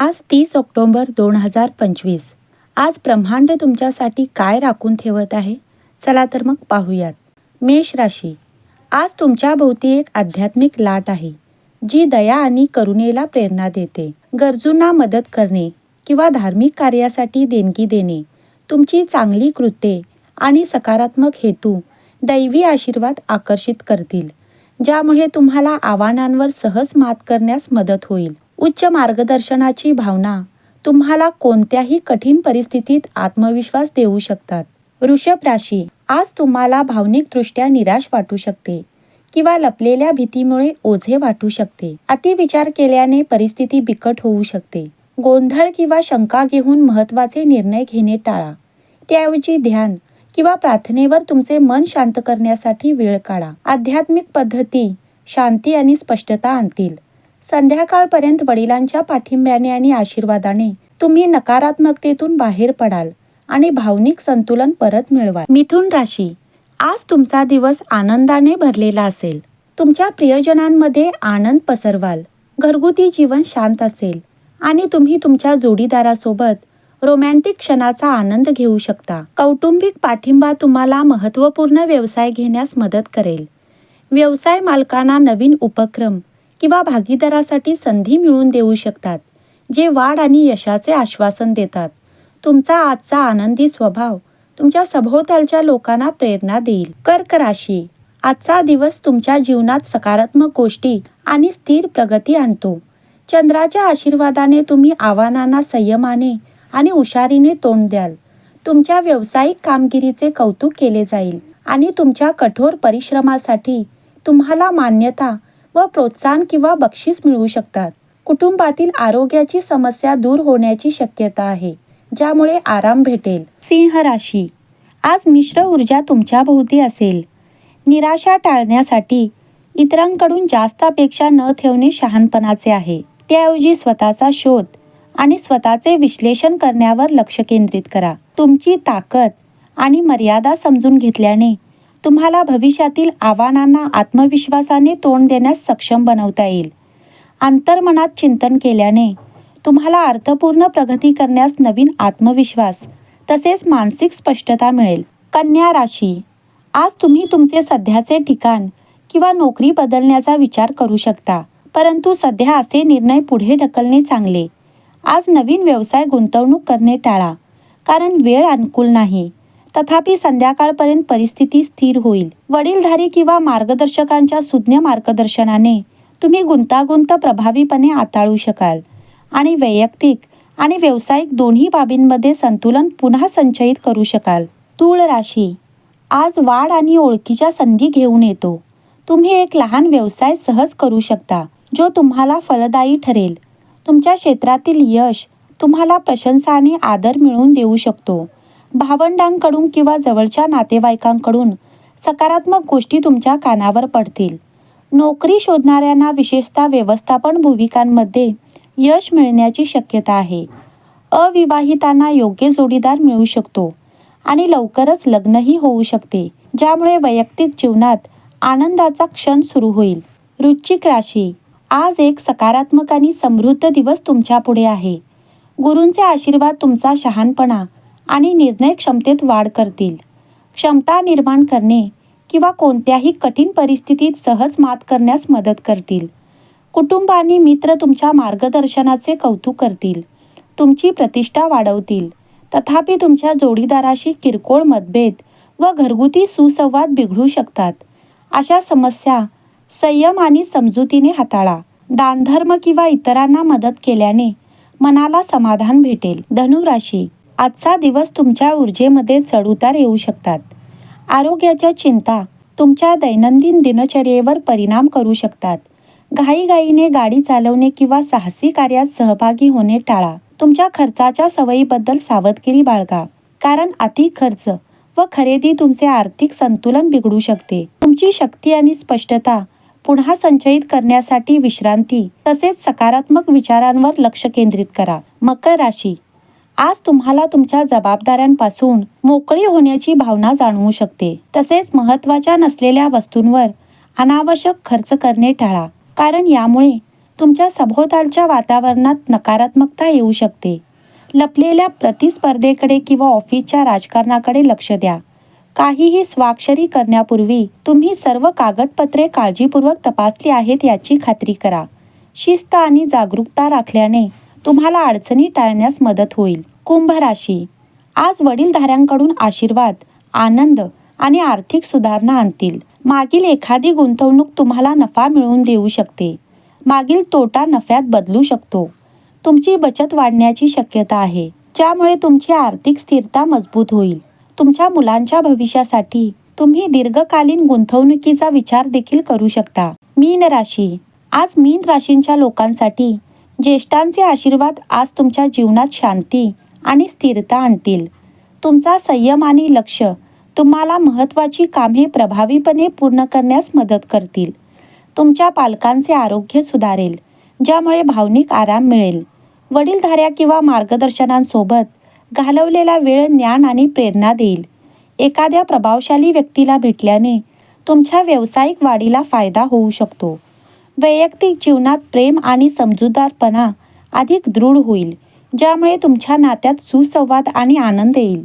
आज तीस ऑक्टोंबर दोन हजार पंचवीस. आज ब्रह्मांड तुमच्यासाठी काय राखून ठेवत आहे? चला तर मग पाहूयात. मेष राशी. आज तुमच्या भोवती एक आध्यात्मिक लाट आहे जी दया आणि करुणेला प्रेरणा देते. गरजूंना मदत करणे किंवा धार्मिक कार्यासाठी देणगी देणे तुमची चांगली कृत्ये आणि सकारात्मक हेतू दैवी आशीर्वाद आकर्षित करतील ज्यामुळे तुम्हाला आव्हानांवर सहज मात करण्यास मदत होईल. उच्च मार्गदर्शनाची भावना तुम्हाला कोणत्याही कठीण परिस्थितीत आत्मविश्वास देऊ शकतात. वृषभ राशी आज तुम्हाला भावनिकदृष्ट्या निराश वाटू शकते किंवा लपलेल्या भीतीमुळे ओझे वाटू शकते. अतिविचार केल्याने परिस्थिती बिकट होऊ शकते. गोंधळ किंवा शंका घेऊन महत्त्वाचे निर्णय घेणे टाळा. त्याऐवजी ध्यान किंवा प्रार्थनेवर तुमचे मन शांत करण्यासाठी वेळ काढा. आध्यात्मिक पद्धती शांती आणि स्पष्टता आणतील. संध्याकाळपर्यंत वडिलांच्या पाठिंब्याने आणि आशीर्वादाने तुम्ही नकारात्मकतेतून बाहेर पडाल आणि भावनिक संतुलन परत मिळवाल. मिथुन राशी आज तुमचा दिवस आनंदाने भरलेला असेल. तुमच्या प्रियजनांमध्ये आनंद पसरवाल. घरगुती जीवन शांत असेल. आणि तुम्ही तुमच्या जोडीदारासोबत रोमॅन्टिक क्षणाचा आनंद घेऊ शकता. कौटुंबिक पाठिंबा तुम्हाला महत्त्वपूर्ण व्यवसाय घेण्यास मदत करेल. व्यवसाय मालकांना नवीन उपक्रम किंवा भागीदारासाठी संधी मिळवून देऊ शकतात जे वाढ आणि यशाचे आश्वासन देतात. तुमचा आजचा आनंदी स्वभाव तुमच्या सभोवतालच्या लोकांना प्रेरणा देईल. कर्क राशी. आजचा दिवस तुमच्या जीवनात सकारात्मक गोष्टी आणि स्थिर प्रगती आणतो. चंद्राच्या आशीर्वादाने तुम्ही आव्हानांना संयमाने आणि हुशारीने तोंड द्याल. तुमच्या व्यावसायिक कामगिरीचे कौतुक केले जाईल आणि तुमच्या कठोर परिश्रमासाठी तुम्हाला मान्यता व प्रोत्साहन किंवा बक्षीस मिळू शकतात. कुटुंबातील आरोग्याची समस्या दूर होण्याची शक्यता आहे ज्यामुळे आराम भेटेल. सिंह राशी. आज मिश्र ऊर्जा तुमच्या भोवती असेल. निराशा टाळण्यासाठी इतरांकडून जास्त अपेक्षा न ठेवणे शहाणपणाचे आहे. त्याऐवजी स्वतःचा शोध आणि स्वतःचे विश्लेषण करण्यावर लक्ष केंद्रित करा. तुमची ताकद आणि मर्यादा समजून घेतल्याने तुम्हाला भविष्यातील आव्हानांना आत्मविश्वासाने तोंड देण्यास सक्षम बनवता येईल. अंतर्मनात चिंतन केल्याने तुम्हाला अर्थपूर्ण प्रगती करण्यास नवीन आत्मविश्वास तसेच मानसिक स्पष्टता मिळेल. कन्या राशी. आज तुम्ही तुमचे सध्याचे ठिकाण किंवा नोकरी बदलण्याचा विचार करू शकता परंतु सध्या असे निर्णय पुढे ढकलणे चांगले. आज नवीन व्यवसाय गुंतवणूक करणे टाळा कारण वेळ अनुकूल नाही. तथापि संध्याकाळपर्यंत परिस्थिती स्थिर होईल. वडीलधारी किंवा मार्गदर्शकांच्या सुज्ञ मार्गदर्शनाने तुम्ही गुंतागुंत प्रभावीपणे हाताळू शकाल. आणि वैयक्तिक आणि व्यावसायिक दोन्ही बाबींमध्ये संतुलन पुन्हा संचयित करू शकाल. तूळ राशी. आज वाढ आणि ओळखीच्या संधी घेऊन येतो. तुम्ही एक लहान व्यवसाय सहज करू शकता जो तुम्हाला फलदायी ठरेल. तुमच्या क्षेत्रातील यश तुम्हाला प्रशंसा आणि आदर मिळवून देऊ शकतो. भावंडांकडून किंवा जवळच्या नातेवाईकांकडून सकारात्मक गोष्टी तुमच्या कानावर पडतील. नोकरी शोधणाऱ्यांना विशेषतः व्यवस्थापन भूमिकांमध्ये यश मिळण्याची शक्यता आहे. अविवाहितांना योग्य जोडीदार मिळू शकतो आणि लवकरच लग्नही होऊ शकते ज्यामुळे वैयक्तिक जीवनात आनंदाचा क्षण सुरू होईल. वृश्चिक राशी. आज एक सकारात्मक आणि समृद्ध दिवस तुमच्यापुढे आहे. गुरूंचे आशीर्वाद तुमचा शहाणपणा आणि निर्णय क्षमतेत वाढ करतील. क्षमता निर्माण करणे किंवा कोणत्याही कठीण परिस्थितीत सहज मात करण्यास मदत करतील. कुटुंब आणि मित्र तुमच्या मार्गदर्शनाचे कौतुक करतील. तुमची प्रतिष्ठा वाढवतील. तथापि तुमच्या जोडीदाराशी किरकोळ मतभेद व घरगुती सुसंवाद बिघडू शकतात. अशा समस्या संयम आणि समजुतीने हाताळा. दानधर्म किंवा इतरांना मदत केल्याने मनाला समाधान भेटेल. धनुराशी आजचा दिवस तुमच्या ऊर्जेमध्ये चढउतार येऊ शकतात. आरोग्याच्या चिंता तुमच्या दैनंदिन दिनचर्येवर परिणाम करू शकतात. घाईघाईने गाडी चालवणे किंवा साहसी कार्यात सहभागी होणे टाळा. तुमच्या खर्चाच्या सवयीबद्दल सावधगिरी बाळगा. कारण अति खर्च व खरेदी तुमचे आर्थिक संतुलन बिघडू शकते. तुमची शक्ती आणि स्पष्टता पुन्हा संचयित करण्यासाठी विश्रांती तसेच सकारात्मक विचारांवर लक्ष केंद्रित करा. मकर राशी आज तुम्हाला तुमच्या जबाबदाऱ्यांपासून मोकळी होण्याची भावना जाणवू शकते. तसेच महत्त्वाच्या नसलेल्या वस्तूंवर अनावश्यक खर्च करणे टाळा. कारण यामुळे तुमच्या सभोवतालच्या वातावरणात नकारात्मकता येऊ शकते. लपलेल्या प्रतिस्पर्धेकडे किंवा ऑफिसच्या राजकारणाकडे लक्ष द्या. काहीही स्वाक्षरी करण्यापूर्वी तुम्ही सर्व कागदपत्रे काळजीपूर्वक तपासली आहेत याची खात्री करा. शिस्त आणि जागरूकता राखल्याने तुम्हाला अडचणी टाळण्यास मदत होईल. कुंभ राशी आज वडीलधाऱ्यांकडून आशीर्वाद आनंद आणि आर्थिक सुधारणा आणतील. मागील एखादी गुंतवणूक तुम्हाला नफा मिळवून देऊ शकते. मागील तोटा नफ्यात बदलू शकतो. तुमची बचत वाढण्याची शक्यता आहे. ज्यामुळे तुमची आर्थिक स्थिरता मजबूत होईल. तुमच्या मुलांच्या भविष्यासाठी तुम्ही दीर्घकालीन गुंतवणुकीचा विचार देखील करू शकता. मीन राशी आज मीन राशींच्या लोकांसाठी ज्येष्ठांचे आशीर्वाद आज तुमच्या जीवनात शांती आणि स्थिरता आणतील. तुमचा संयम आणि लक्ष तुम्हाला महत्त्वाची कामे प्रभावीपणे पूर्ण करण्यास मदत करतील. तुमच्या पालकांचे आरोग्य सुधारेल ज्यामुळे भावनिक आराम मिळेल. वडीलधाऱ्या किंवा मार्गदर्शनांसोबत घालवलेला वेळ ज्ञान आणि प्रेरणा देईल. एखाद्या प्रभावशाली व्यक्तीला भेटल्याने तुमच्या व्यावसायिक वाढीला फायदा होऊ शकतो. वैयक्तिक जीवनात प्रेम आणि समजूतदारपणा अधिक दृढ होईल ज्यामुळे तुमच्या नात्यात सुसंवाद आणि आनंद येईल.